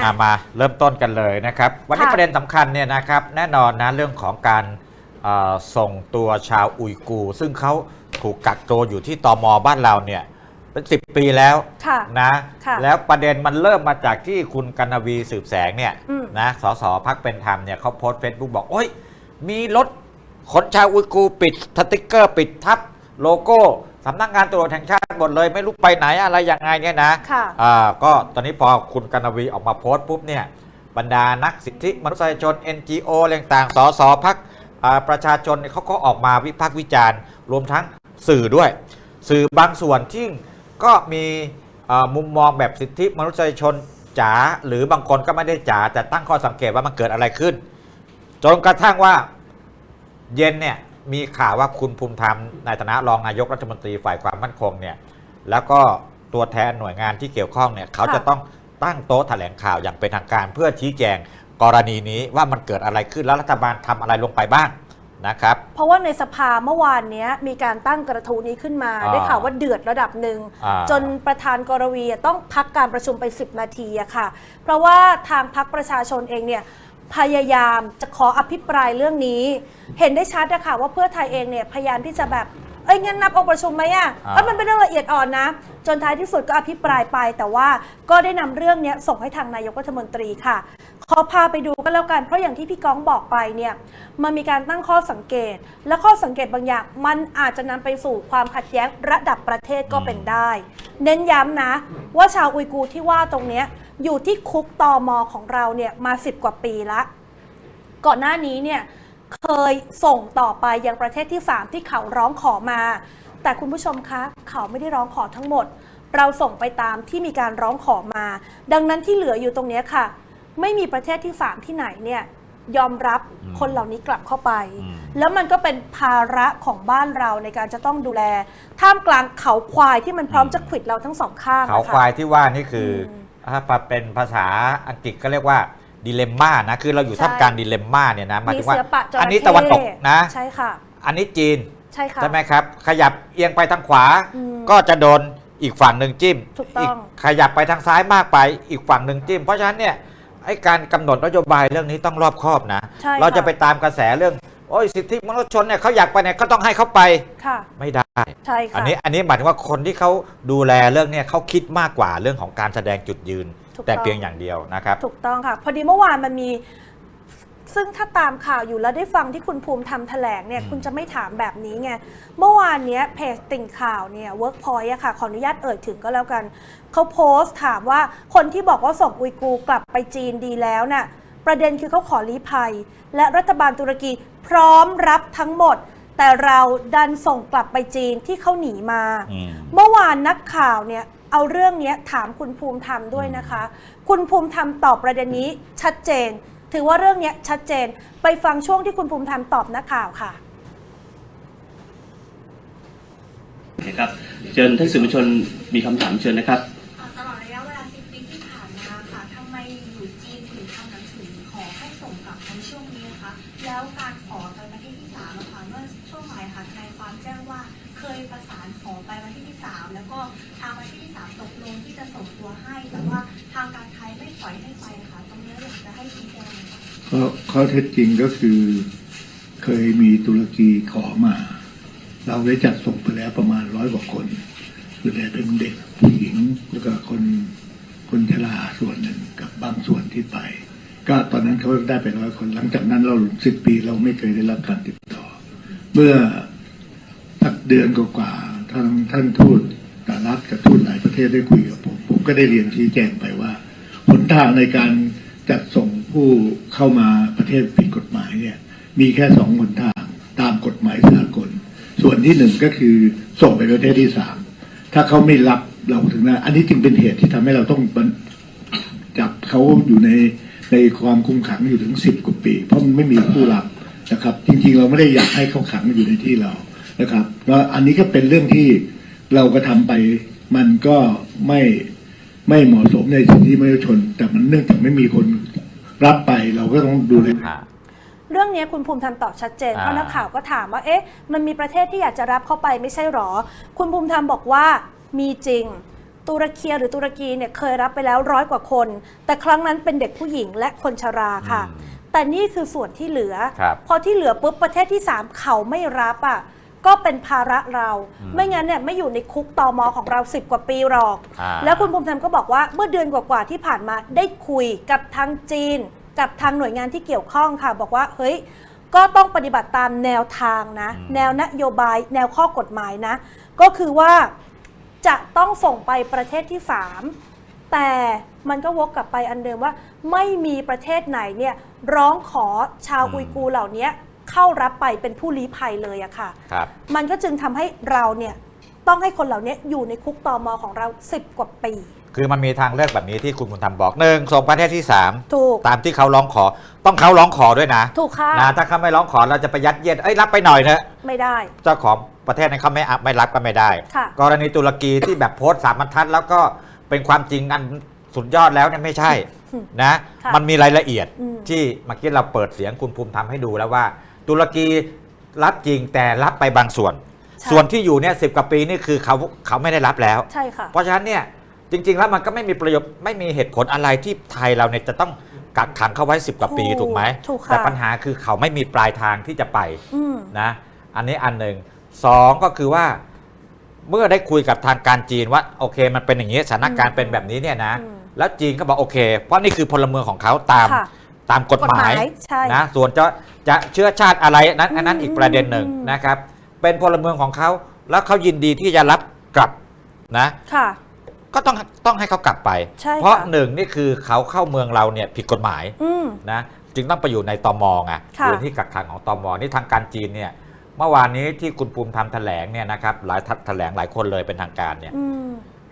อะอะมาเริ่มต้นกันเลยนะครับ วันนี้ค่ะประเด็นสำคัญเนี่ยนะครับแน่นอนนะเรื่องของการเอ่อส่งตัวชาวอุยกูร์ซึ่งเขาถูกกักตัวอยู่ที่ตอมบ้านเราเนี่ยเป็น10ปีแล้วค่ะนะค่ะแล้วประเด็นมันเริ่มมาจากที่คุณกนวีสืบแสงเนี่ยอืมนะสสพักเป็นธรรมเนี่ยเขาโพสต์เฟซบุ๊กบอก โอ้ย มีรถขนชาวอุยกูร์ปิดสติกเกอร์ปิดทับ โลโก้สำนักงานตำรวจแห่งชาติหมดเลย ไม่รู้ไปไหนอะไรยังไงเนี่ยนะค่ะ อ่าก็ตอนนี้พอคุณกนวีออกมาโพสต์ปุ๊บเนี่ยบรรดานักสิทธิมนุษยชน NGO อะไรต่างๆสสพักประชาชนเนี่ยเขาก็ออกมาวิพากษ์วิจารณ์ รวมทั้งสื่อด้วย สื่อบางส่วนที่ก็มีเอ่อมุมมองแบบสิทธิมนุษยชนจ๋าหรือบางคนก็ไม่ได้จ๋าแต่ตั้งข้อสังเกตว่ามันเกิดอะไรขึ้น จนกระทั่งว่าเย็นเนี่ย มีข่าวว่าคุณภูมิธรรมในฐานะรองนายกรัฐมนตรีฝ่ายความมั่นคงเนี่ยแล้วก็ตัวแทนหน่วยงานที่เกี่ยวข้องเนี่ยเขาจะต้องตั้งโต๊ะแถลงข่าวอย่างเป็นทางการ เพื่อชี้แจงกรณีนี้ว่ามันเกิดอะไรขึ้นแล้วรัฐบาลทำอะไรลงไปบ้างนะครับเพราะว่าในสภาเมื่อวานเนี้ยมีการตั้งกระทู้นี้ขึ้นมาอ่าได้ข่าวว่าเดือดระดับหนึ่งอ่าจนประธานกรวีต้องพักการประชุมไป 10 นาทีอะค่ะ เพราะว่าทางพักประชาชนเองเนี่ย พยายามจะขออภิปรายเรื่องนี้ เห็นได้ชัดอะค่ะว่าเพื่อไทยเองเนี่ยพยายามที่จะแบบเอ้ยงั้นนับองค์ประชุมไหมอะอ่าเอ้ยมันเป็นเรื่องละเอียดอ่อนนะ จนท้ายที่สุดก็อภิปรายไป แต่ว่าก็ได้นำเรื่องเนี้ยส่งให้ทางนายกรัฐมนตรีค่ะ ขอพาไปดูกันแล้วกันเพราะอย่างที่พี่ก้องบอกไปเนี่ยมันมีการตั้งข้อสังเกต และข้อสังเกตบางอย่าง มันอาจจะนำไปสู่ความขัดแย้งระดับประเทศก็เป็นได้ เน้นย้ำนะ ว่าชาวอุยกูร์ที่ว่าตรงเนี้ย อยู่ที่คุกตอมอของเราเนี่ยมา 10 กว่าปีละ ก่อนหน้านี้เนี่ยเคยส่งต่อไปยังประเทศที่ 3 ที่เขาร้องขอมา แต่คุณผู้ชมคะเขาไม่ได้ร้องขอทั้งหมด เราส่งไปตามที่มีการร้องขอมา ดังนั้นที่เหลืออยู่ตรงเนี้ยค่ะ ไม่มีประเทศที่ 3 ที่ไหนเนี่ยยอมรับอืมคนเหล่านี้กลับเข้าไปอืมแล้วมันก็เป็นภาระของบ้านเราในการจะต้องดูแล ท่ามกลางเขาควายที่มันพร้อมจะขวิดเราทั้งสองข้างเขานะะควายที่ว่านี่คืออม ถ้าเป็นภาษาอังกฤษก็เรียกว่าดิเลมม่านะคือเราอยู่ใช่ท่ามกลางดิเลมม่าเนี่ยนะหมายมีถึงว่าเสือปะจระเข้อันนี้ตะวันตกนะใช่ค่ะ อันนี้จีนใช่ค่ะใช่ไหมครับ ขยับเอียงไปทางขวาอืมก็จะโดนอีกฝั่งหนึ่งจิ้มถูกต้องขยับไปทางซ้ายมากไปอีกฝั่งหนึ่งจิ้ม เพราะฉะนั้นเนี่ยไอ้การกำหนดนโยบายเรื่องนี้ต้องรอบคอบนะใช่เราจะค่ไปตามกระแสเรื่อง โอ้ยสิทธิมนุษยชนเนี่ยเขาอยากไปเนี่ยก็ต้องให้เขาไปค่ะ ไม่ได้ ใช่ค่ะ อันนี้อันนี้หมายถึงว่าคนที่เขาดูแลเรื่องเนี้เขาคิดมากกว่าเรื่องของการแสดงจุดยืน ถูกต้อง แต่เพียงอย่างเดียวนะครับ ถูกต้องค่ะ พอดีเมื่อวานมันมี ซึ่งถ้าตามข่าวอยู่แล้วได้ฟังที่คุณภูมิทำแถลงเนี่ย อืม คุณจะไม่ถามแบบนี้ไง เมื่อวานเนี้ยเพจติ่งข่าวเนี่ย Workpoint อะค่ะ ขออนุญาตเอ่ยถึงก็แล้วกัน เขาโพสต์ถามว่าคนที่บอกว่าส่งอุยกูร์กลับไปจีนดีแล้วน่ะ ประเด็นคือเขาขอลี้ภัย และรัฐบาลตุรกีพร้อมรับทั้งหมด แต่เราดันส่งกลับไปจีนที่เขาหนีมาอืมเมื่อวานนักข่าวเนี่ยเอาเรื่องเนี้ยถามคุณภูมิธรรมด้วยนะคะ คุณภูมิธรรมตอบประเด็นนี้ชัดเจน ถือว่าเรื่องเนี้ยชัดเจน ไปฟังช่วงที่คุณภูมิธรรมตอบนักข่าวค่ะนะครับเชิญท่านสื่อมวลชนมีคำถามเชิญนะครับ อยู่จีนถึงทำหนังสือขอให้ส่งกลับในช่วงนี้นะคะ แล้วการขอไปประเทศที่สามอะค่ะเมื่อช่วงบ่ายค่ะทนายความแจ้งว่าเคยประสานขอไปประเทศที่สามแล้วก็ทางประเทศที่สามตกลงที่จะส่งตัวให้ แต่ว่าทางการไทยไม่ปล่อยให้ไปค่ะตรงนี้อยากจะให้ชี้แจงหน่อยค่ะข้อเท็จจริงก็คือ เคยมีตุรกีขอมา เราได้จัดส่งไปแล้วประมาณร้อยกว่าคนส่วนใหญ่เป็นเด็กผู้หญิงแล้วก็คน คนชราส่วนหนึ่งกับบางส่วนที่ไป ก็ตอนนั้นเขาได้ไปร้อยคนหลังจากนั้นเราสิบปีเราไม่เคยได้รับการติดต่อ เมื่อสักเดือนกว่าๆทางท่านทูตสหรัฐกับทูตหลายประเทศได้คุยกับผมผมก็ได้เรียนชี้แจงไปว่าหนทางในการจัดส่งผู้เข้ามาประเทศผิดกฎหมายเนี่ย มีแค่สองหนทางตามกฎหมายสากล ส่วนที่หนึ่งก็คือส่งไปประเทศที่สามถ้าเขาไม่รับ เราถึงนะอันนี้จึงเป็นเหตุที่ทำให้เราต้องบันจับเขาอยู่ในในความคุมขังอยู่ถึงสิบกว่าปี เพราะมันไม่มีผู้รับนะครับ จริงๆ เราไม่ได้อยากให้เขาขังอยู่ในที่เรานะครับแล้วอันนี้ก็เป็นเรื่องที่เราก็ทำไปมันก็ไม่ไม่เหมาะสมในสิทธิมนุษยชน แต่มันเนื่องจากไม่มีคนรับไปเราก็ต้องดูแลอ่าเรื่องเนี้ยคุณภูมิธรรมตอบชัดเจนอ่าเพราะนักข่าวก็ถามว่าเอ๊ะมันมีประเทศที่อยากจะรับเข้าไปไม่ใช่หรอ คุณภูมิธรรมบอกว่า มีจริง ตุรกีหรือตุรกีเนี่ยเคยรับไปแล้วร้อยกว่าคน แต่ครั้งนั้นเป็นเด็กผู้หญิงและคนชราค่ะอืมแต่นี่คือส่วนที่เหลือ ครับพอที่เหลือปุ๊บประเทศที่ 3 เขาไม่รับอะก็เป็นภาระเราอืมไม่งั้นเนี่ยไม่อยู่ในคุกตอมอของเรา 10 กว่าปีหรอก อ่า แล้วคุณภูมิธรรมก็บอกว่าเมื่อเดือนกว่าๆที่ผ่านมาได้คุยกับทางจีน กับทางหน่วยงานที่เกี่ยวข้องค่ะ บอกว่าเฮ้ยก็ต้องปฏิบัติตามแนวทางนะอืมแนวนโยบาย แนวข้อกฎหมายนะ ก็คือว่า จะต้องส่งไปประเทศที่ 3 แต่มันก็วกกลับไปอันเดิมว่า ไม่มีประเทศไหนเนี่ยร้องขอชาวอืมอุยกูร์เหล่านี้เข้ารับไปเป็นผู้ลี้ภัยเลยอะค่ะ ครับ มันก็จึงทำให้เราเนี่ยต้องให้คนเหล่านี้อยู่ในคุกตอมอของเรา 10 กว่าปี คือมันมีทางเลือกแบบนี้ที่คุณบุญธรรมบอกหนึ่งส่งประเทศที่3ถูก ตามที่เขาร้องขอ ต้องเขาร้องขอด้วยนะถูกค่ะ นะถ้าเขาไม่ร้องขอเราจะไปยัดเยียดเอ้ยรับไปหน่อยเถอะไม่ได้ เจ้าของประเทศนั้นเขาไม่อะไม่รับก็ไม่ได้ ค่ะ กรณีตุรกีที่แบบโพสต์สามบรรทัด แล้วก็เป็นความจริงอันสุดยอดแล้วเนี่ยไม่ใช่ อืม นะ ค่ะมันมีรายละเอียดอืม ที่เมื่อกี้เราเปิดเสียงคุณภูมิทำให้ดูแล้วว่า ตุรกีรับจริงแต่รับไปบางส่วน ใช่ส่วนที่อยู่เนี่ยสิกว่าปีนี่คือเขาเขาไม่ได้รับแล้ว ใช่ค่ะ เพราะฉะนั้นเนี่ย จริง ๆ แล้วมันก็ไม่มีประโยชน์ไม่มีเหตุผลอะไรที่ไทยเราเนี่ยจะต้องกักขังเขาไว้ 10 กว่าปีถูกถูกไหมถูกค่ะแต่ปัญหาคือเขาไม่มีปลายทางที่จะไปอืม นะ อันนี้อันหนึ่งสองก็คือว่า เมื่อได้คุยกับทางการจีนว่าโอเค มันเป็นอย่างนี้สถานการณ์เป็นแบบนี้เนี่ยนะ อืมแล้วจีนก็บอกโอเค เพราะนี่คือพลเมืองของเขาตามค่ะตามกฎหมายกฎหมายใช่นะส่วนจะจะเชื้อชาติอะไรนั้นอันนั้นอืมอีกประเด็นหนึ่งอืม นะครับ เป็นพลเมืองของเขาแล้วเขายินดีที่จะรับกลับนะ ค่ะ ก็ต้องต้องให้เขากลับไป ใช่ค่ะเพราะหนึ่งนี่คือเขาเข้าเมืองเราเนี่ยผิดกฎหมายอืม นะจึงต้องไปอยู่ในตมไงค่ะ อยู่ที่กักขังของตมนี่ทางการจีนเนี่ยเมื่อวานนี้ที่คุณภูมิธรรมแถลงเนี่ยนะครับหลายทัแถลงหลายคนเลยเป็นทางการเนี่ยอืม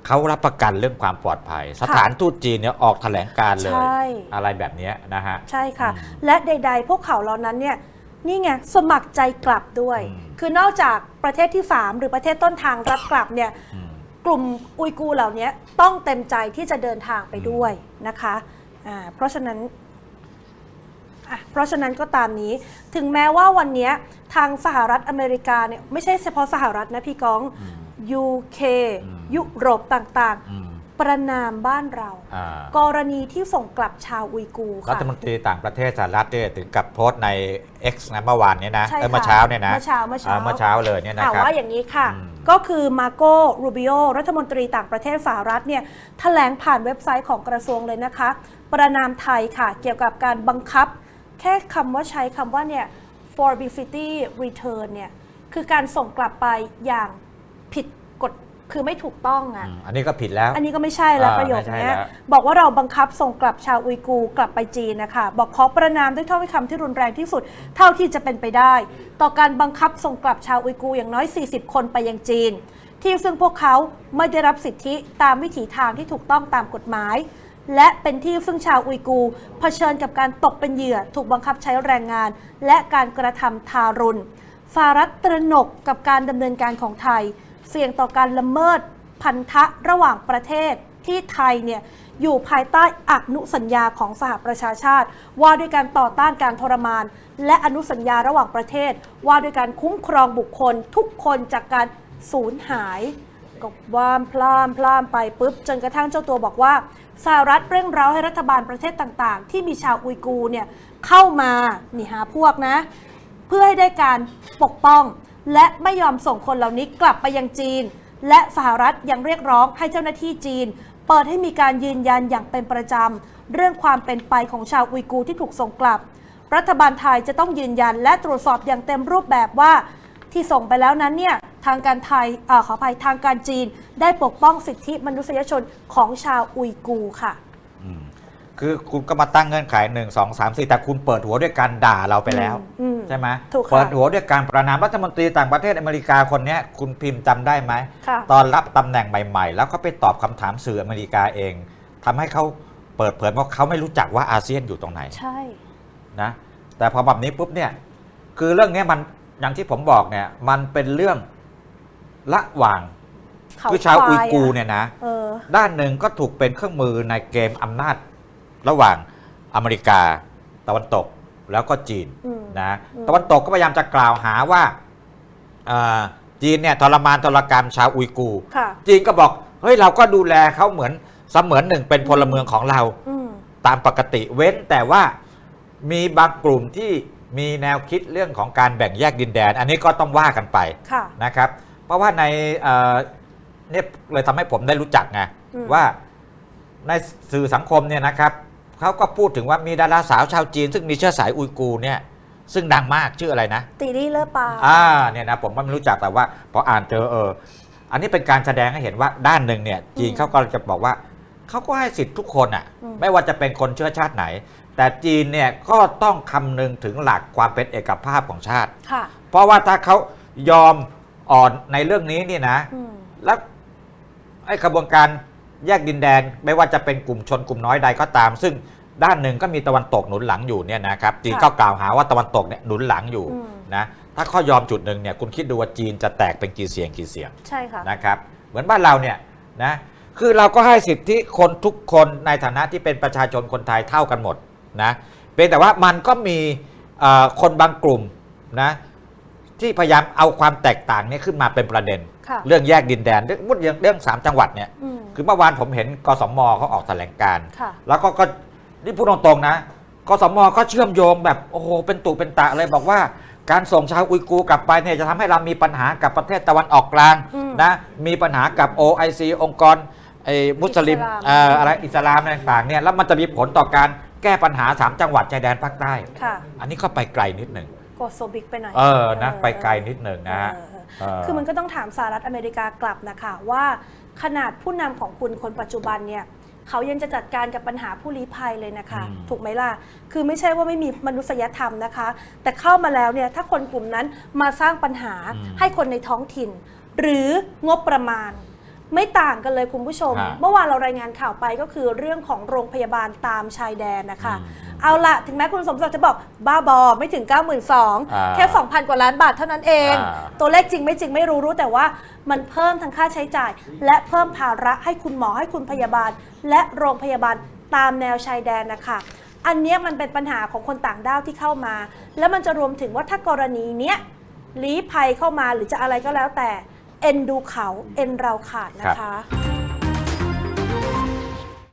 เขารับประกันเรื่องความปลอดภัย สถานทูตจีนเนี่ยออกแถลงการเลย ใช่ อะไรแบบเนี้ยนะฮะ ใช่ค่ะ อืมและใด ๆ พวกเขาเหล่านั้นเนี่ยนี่ไงสมัครใจกลับด้วย อืมคือนอกจากประเทศที่ 3 หรือประเทศต้นทางรับกลับเนี่ยอืม กลุ่มอุยกูร์เหล่านี้ต้องเต็มใจที่จะเดินทางไปด้วยนะคะอ่าเพราะฉะนั้นอะเพราะฉะนั้นก็ตามนี้ถึงแม้ว่าวันนี้ทางสหรัฐอเมริกาเนี่ยไม่ใช่เฉพาะสหรัฐนะพี่ก้องอืม UK อืมยุโรปต่างอืมๆ ประนามบ้านเรา อ่ากรณีที่ส่งกลับชาวอุยกูร์รัค่ะ ฐมนตรีต่างประเทศสหรัฐเนี่ยถึงกับโพสต์ใน X นะเมื่อวานเนี้นะใช่เอ้ยค่ะเมื่อเช้าเนี่ยนะเมื่อเช้าเมื่อเช้า เมื่อเช้าเลยเนี่ยนะอ่าครับ ว่าอย่างนี้ค่ะ อืม ก็คือมาโกรูบิโอรัฐมนตรีต่างประเทศสหรัฐเนี่ยแถลงผ่านเว็บไซต์ของกระทรวงเลยนะคะ ประนามไทยค่ะ เกี่ยวกับการบังคับ แค่คำว่าใช้คำว่าเนี่ย forbidden return เนี่ย คือการส่งกลับไปอย่างผิดกฎ คือไม่ถูกต้องอะ อืมอันนี้ก็ผิดแล้ว อันนี้ก็ไม่ใช่แล้วอ่าประโยคไม่ใช่เนี้ยแล้ว บอกว่าเราบังคับส่งกลับชาวอุยกูร์กลับไปจีนนะคะ บอกขอประนามด้วยถ้อยคำที่รุนแรงที่สุด เท่าที่จะเป็นไปได้ ต่อการบังคับส่งกลับชาวอุยกูร์อย่างน้อย 40 คนไปยังจีน ที่ซึ่งพวกเขาไม่ได้รับสิทธิตามวิถีทางที่ถูกต้องตามกฎหมาย และเป็นที่ซึ่งชาวอุยกูร์เผชิญกับการตกเป็นเหยื่อถูกบังคับใช้แรงงาน และการกระทำทารุณสหรัฐตระหนกกับการดำเนินการของไทย เสี่ยงต่อการละเมิดพันธะระหว่างประเทศที่ไทยเนี่ยอยู่ภายใต้อนุสัญญาของสหประชาชาติ ว่าด้วยการต่อต้านการทรมาน และอนุสัญญาระหว่างประเทศ ว่าด้วยการคุ้มครองบุคคลทุกคนจากการสูญหายก็วามพลามพลามไปปุ๊บ จนกระทั่งเจ้าตัวบอกว่าสหรัฐเร่งเร้าให้รัฐบาลประเทศต่างๆ ที่มีชาวอุยกูร์เนี่ยเข้ามานี่หาพวกนะ เพื่อให้ได้การปกป้อง และไม่ยอมส่งคนเหล่านี้กลับไปยังจีน และสหรัฐยังเรียกร้องให้เจ้าหน้าที่จีน เปิดให้มีการยืนยันอย่างเป็นประจำ เรื่องความเป็นไปของชาวอุยกูที่ถูกส่งกลับ รัฐบาลไทยจะต้องยืนยันและตรวจสอบอย่างเต็มรูปแบบว่า ที่ส่งไปแล้วนั้นเนี่ยทางการไทยอขออภัยทางการจีน ได้ปกป้องสิทธิมนุษยชนของชาวอุยกูค่ะ คือคุณก็มาตั้งเงื่อนไขหนึ่งสองสามสี่แต่คุณเปิดหัวด้วยการด่าเราไปแล้ว อืม ใช่ไหมถูกค่ะ เปิดหัวด้วยการประนามรัฐมนตรีต่างประเทศอเมริกาคนเนี้ยคุณพิมพ์จำได้ไหม ค่ะ ตอนรับตำแหน่งใหม่ ๆ แล้วเขาไปตอบคำถามสื่ออเมริกาเองทำให้เขาเปิดเผยว่าเขาไม่รู้จักว่าอาเซียนอยู่ตรงไหนใช่ นะแต่พอแบบนี้ปุ๊บเนี่ยคือเรื่องเนี้ยมันอย่างที่ผมบอกเนี่ยมันเป็นเรื่องละหว่างเขาคือชาวควอุยกูร์อะเนี่ยนะ เออ ด้านหนึ่งก็ถูกเป็นเครื่องมือในเกมอำนาจ ระหว่างอเมริกา ตะวันตกแล้วก็จีนอืมนะอืมตะวันตกก็พยายามจะกล่าวหาว่าอ่าจีนเนี่ยทรมานทรกรรมชาวอุยกูร์ค่ะจีนก็บอกเฮ้ยเราก็ดูแลเขาเหมือนเสมือนหนึ่งเป็นพลเมืองของเราอืมตามปกติเว้นแต่ว่ามีบางกลุ่มที่มีแนวคิดเรื่องของการแบ่งแยกดินแดน อันนี้ก็ต้องว่ากันไปค่ะนะครับ เพราะว่าในเอ่อเนี่ยเลยทำให้ผมได้รู้จักไงอืมว่าในสื่อสังคมเนี่ยนะครับ เขาก็พูดถึงว่ามีดาราสาวชาวจีน ซึ่งมีเชื้อสายอุยกูร์เนี่ยซึ่งดังมากชื่ออะไรนะ ตีรี่เลอปาอ่าเนี่ยนะผมก็ไม่รู้จักแต่ว่าพออ่านเจอเออ อันนี้เป็นการแสดงให้เห็นว่าด้านหนึ่งเนี่ยจีนอืมเขาก็จะบอกว่าเขาก็ให้สิทธิ์ทุกคนอะ อืม ไม่ว่าจะเป็นคนเชื้อชาติไหน แต่จีนเนี่ยก็ต้องคำนึงถึงหลักความเป็นเอกภาพของชาติ ค่ะ เพราะว่าถ้าเขายอมอ่อนในเรื่องนี้นี่นะ อืม แล้วไอ้กระบวนการ แยกดินแดนไม่ว่าจะเป็นกลุ่มชนกลุ่มน้อยใดก็ตาม ซึ่งด้านหนึ่งก็มีตะวันตกหนุนหลังอยู่เนี่ยนะครับจีนค่ะก็กล่าวหาว่าตะวันตกเนี่ยหนุนหลังอยู่อืมนะถ้าข้อยอมจุดหนึ่งเนี่ยคุณคิดดูว่าจีนจะแตกเป็นกี่เสียงกี่เสียงใช่ค่ะนะครับเหมือนบ้านเราเนี่ยนะคือเราก็ให้สิทธิคนทุกคนในฐานะที่เป็นประชาชนคนไทยเท่ากันหมดนะเพียงแต่ว่ามันก็มีเอ่อคนบางกลุ่มนะที่พยายามเอาความแตกต่างเนี้ขึ้นมาเป็นประเด็นค่ะเรื่องแยกดินแดนเรื่องเรื่องเรื่องสามจังหวัดเนี่ยอืม คือเมื่อวานผมเห็นกสมเขาออกแถลงการณ์ค่ะแล้วก็ก็นี่พูดตรงๆนะกสมก็เชื่อมโยงแบบโอ้โหเป็นตุเป็นตะเลยบอกว่าการส่งชาวอุยกูร์กลับไปเนี่ยจะทำให้เรามีปัญหากับประเทศตะวันออกกลางอืมนะมีปัญหากับ OIC องค์กรไอ้มุสลิมอิสลามเอ่ออะไรอิสลามอะไรต่างๆเนี่ยแล้วมันจะมีผลต่อการแก้ปัญหา 3 จังหวัดชายแดนภาคใต้ค่ะอันนี้ก็ไปไกลนิดหนึ่งโกโซบิกไปหน่อยเออนะไปไกลนิดหนึ่งนะฮะเออเออคือมันก็ต้องถามสหรัฐอเมริกากลับนะคะว่า ขนาดผู้นำของคุณคนปัจจุบันเนี่ยเขายังจะจัดการกับปัญหาผู้ลี้ภัยเลยนะคะ อืม ถูกไหมล่ะ คือไม่ใช่ว่าไม่มีมนุษยธรรมนะคะ แต่เข้ามาแล้วเนี่ยถ้าคนกลุ่มนั้นมาสร้างปัญหาให้คนในท้องถิ่น หรืองบประมาณ ไม่ต่างกันเลยคุณผู้ชม ฮะเมื่อวานเรารายงานข่าวไปก็คือเรื่องของโรงพยาบาลตามชายแดนนะคะ อืมเอาละถึงแม้คุณสมศักดิ์จะบอกบ้าบอไม่ถึง 92,000อ่าแค่ 2,000 กว่าล้านบาทเท่านั้นเอง อ่า ตัวเลขจริงไม่จริงไม่รู้รู้แต่ว่ามันเพิ่มทั้งค่าใช้จ่าย และเพิ่มภาระให้คุณหมอให้คุณพยาบาล และโรงพยาบาลตามแนวชายแดนนะคะ อันเนี้ยมันเป็นปัญหาของคนต่างด้าวที่เข้ามา แล้วมันจะรวมถึงว่าถ้ากรณีเนี้ยลี้ภัยเข้ามาหรือจะอะไรก็แล้วแต่ เอ็นดูเขาเอ็นเราขาดนะคะ